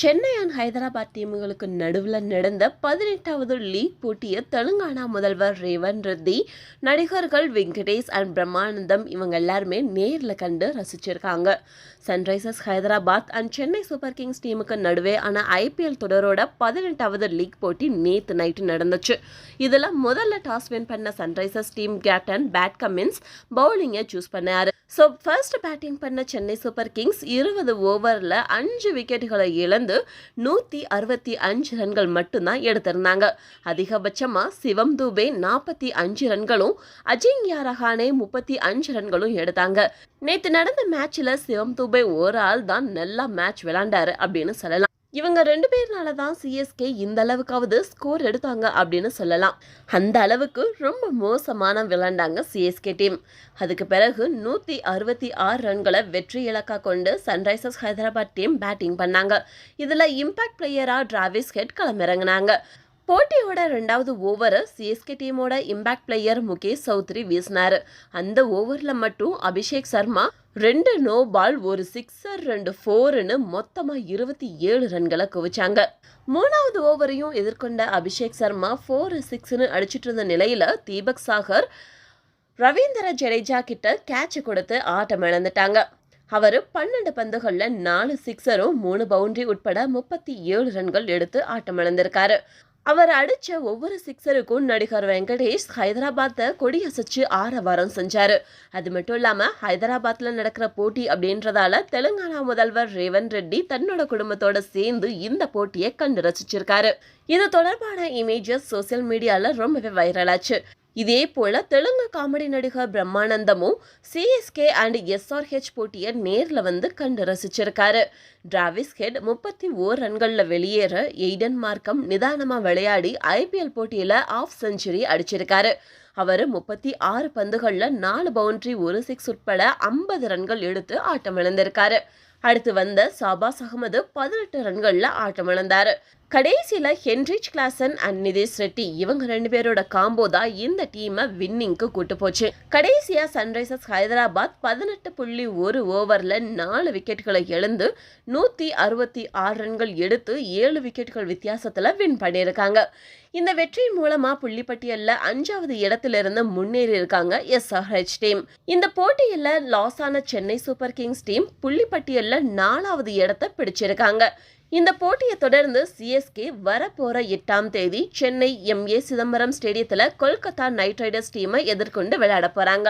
Chennai and Hyderabad டீமுகளுக்கு நடுவில் நடந்த பதினெட்டாவது லீக் போட்டியை தெலுங்கானா முதல்வர் ரேவன் ரெட்டி நடிகர்கள் வெங்கடேஷ் அண்ட் பிரம்மானந்தம் இவங்க எல்லாருமே நேரில் கண்டு ரசிச்சிருக்காங்க. Sunrisers Hyderabad and Chennai super kings டீமுக்கு நடுவே ஆன ஐபிஎல் தொடரோட பதினெட்டாவது லீக் போட்டி நேற்று நைட்டு நடந்துச்சு. இதில் முதல்ல டாஸ் வின் பண்ண Sunrisers team captain Pat Cummins பவுலிங்கை choose பண்ணார். ஸோ ஃபர்ஸ்ட் பேட்டிங் பண்ண சென்னை சூப்பர் கிங்ஸ் இருபது ஓவரில் அஞ்சு விக்கெட்டுகளை இழந்து நூற்றி அறுபத்தி அஞ்சு ரன்கள் மட்டும்தான் எடுத்திருந்தாங்க. அதிகபட்சமாக சிவம் தூபே நாற்பத்தி அஞ்சு ரன்களும் அஜிங்கியா ரஹானே முப்பத்தி அஞ்சு ரன்களும் எடுத்தாங்க. நேற்று நடந்த மேட்ச்சில் சிவம் தூபே ஒரு ஆள் தான் நல்லா மேட்ச் விளாண்டாரு அப்படின்னு சொல்லலாம். இவங்க ரெண்டு பேர்னால தான் சிஎஸ்கே இந்த அளவுக்காவது ஸ்கோர் எடுத்தாங்க அப்படின்னு சொல்லலாம். அந்த அளவுக்கு ரொம்ப மோசமான விளையாண்டாங்க சிஎஸ்கே டீம் அதுக்கு பிறகு நூற்றி அறுபத்தி ஆறு ரன்களை வெற்றி இலக்கா கொண்டு சன்ரைசர்ஸ் ஹைதராபாத் டீம் பேட்டிங் பண்ணாங்க. இதில் இம்பாக்ட் பிளேயராக டிராவிஸ் ஹெட் களமிறங்கினாங்க. போட்டியோட ரெண்டாவது ஓவரை சிஎஸ்கே டீமோட இம்பாக்ட் பிளேயர் முகேஷ் சௌத்ரி வீசினார். அந்த ஓவரில் மட்டும் அபிஷேக் சர்மா ரெண்டு நோ பால் ஒரு சிக்ஸர் ரெண்டு ஃபோர்னு மொத்தமாக இருபத்தி ஏழு ரன்களை குவிச்சாங்க. மூணாவது ஓவரையும் எதிர்கொண்ட அபிஷேக் சர்மா ஃபோர் சிக்ஸ்னு அடிச்சிட்டு இருந்த நிலையில் தீபக் சாகர் ரவீந்திர ஜடேஜா கிட்ட கேட்ச் கொடுத்து ஆட்டம் இழந்துட்டாங்க. அவர் பன்னெண்டு பந்துகளில் நாலு சிக்ஸரும் மூணு பவுண்டரி உட்பட முப்பத்தி ஏழு ரன்கள் எடுத்து ஆட்டம் இழந்திருக்காரு. அவர் அடிச்ச ஒவ்வொரு சிக்ஸருக்கும் நடிகர் வெங்கடேஷ் ஹைதராபாத்தை கொடியசைச்சு ஆரவாரம் செஞ்சார். அது மட்டும் இல்லாமல் ஹைதராபாத்தில் நடக்கிற போட்டி அப்படின்றதால தெலுங்கானா முதல்வர் ரேவன் ரெட்டி தன்னோட குடும்பத்தோட சேர்ந்து இந்த போட்டியை கண்டு ரசிச்சிருக்காரு. இது தொடர்பான இமேஜஸ் சோசியல் மீடியாவில் ரொம்பவே வைரலாச்சு இதே போல தெலுங்கு காமெடி நடிகர் பிரம்மானந்தமும் சிஎஸ்கே அண்ட் எஸ்ஆர்ஹெச் போட்டியை நேரில் வந்து கண்டு ரசிச்சிருக்காரு. டிராவிஸ் ஹெட் முப்பத்தி ஓர் ரன்களில் வெளியேற எய்டன் மார்க்கம் நிதானமாக விளையாடி ஐபிஎல் போட்டியில் ஆஃப் செஞ்சுரி அடிச்சிருக்காரு. அவர் முப்பத்தி ஆறு பந்துகளில் நாலு பவுண்டரி ஒரு சிக்ஸ் உட்பட ஐம்பது ரன்கள் எடுத்து ஆட்டம் இழந்திருக்காரு. அடுத்து வந்த சாபாஸ் அகமது பதினெட்டு ரன்களில் ஆட்டம் இழந்தார். கடைசியில் Heinrich Klaasen and Nitish Reddy இவங்க ரெண்டு பேரோட காம்போ தான் இந்த டீமை வின்னிங்க்கு கூட்டு போச்சு. கடைசியாக சன்ரைசர்ஸ் ஹைதராபாத் பதினெட்டு புள்ளி ஒரு ஓவரில் நாலு விக்கெட்டுகளை எழுந்து நூற்றி அறுபத்தி ஆறு ரன்கள் எடுத்து ஏழு விக்கெட்டுகள் வித்தியாசத்தில் வின் பண்ணியிருக்காங்க. இந்த வெற்றி மூலமா புள்ளிப்பட்டியலில் அஞ்சாவது இடத்திலிருந்து முன்னேறி இருக்காங்க எஸ்ஆர்ஹெச் டீம் இந்த போட்டியில் லாஸ் ஆன சென்னை சூப்பர் கிங்ஸ் டீம் புள்ளிப்பட்டியலில் நாலாவது இடத்தை பிடிச்சிருக்காங்க. இந்த போட்டியை தொடர்ந்து சிஎஸ்கே வரப்போற எட்டாம் தேதி சென்னை எம்ஏ சிதம்பரம் ஸ்டேடியத்தில் கொல்கத்தா நைட் ரைடர்ஸ் டீமை எதிர்கொண்டு விளையாட போறாங்க.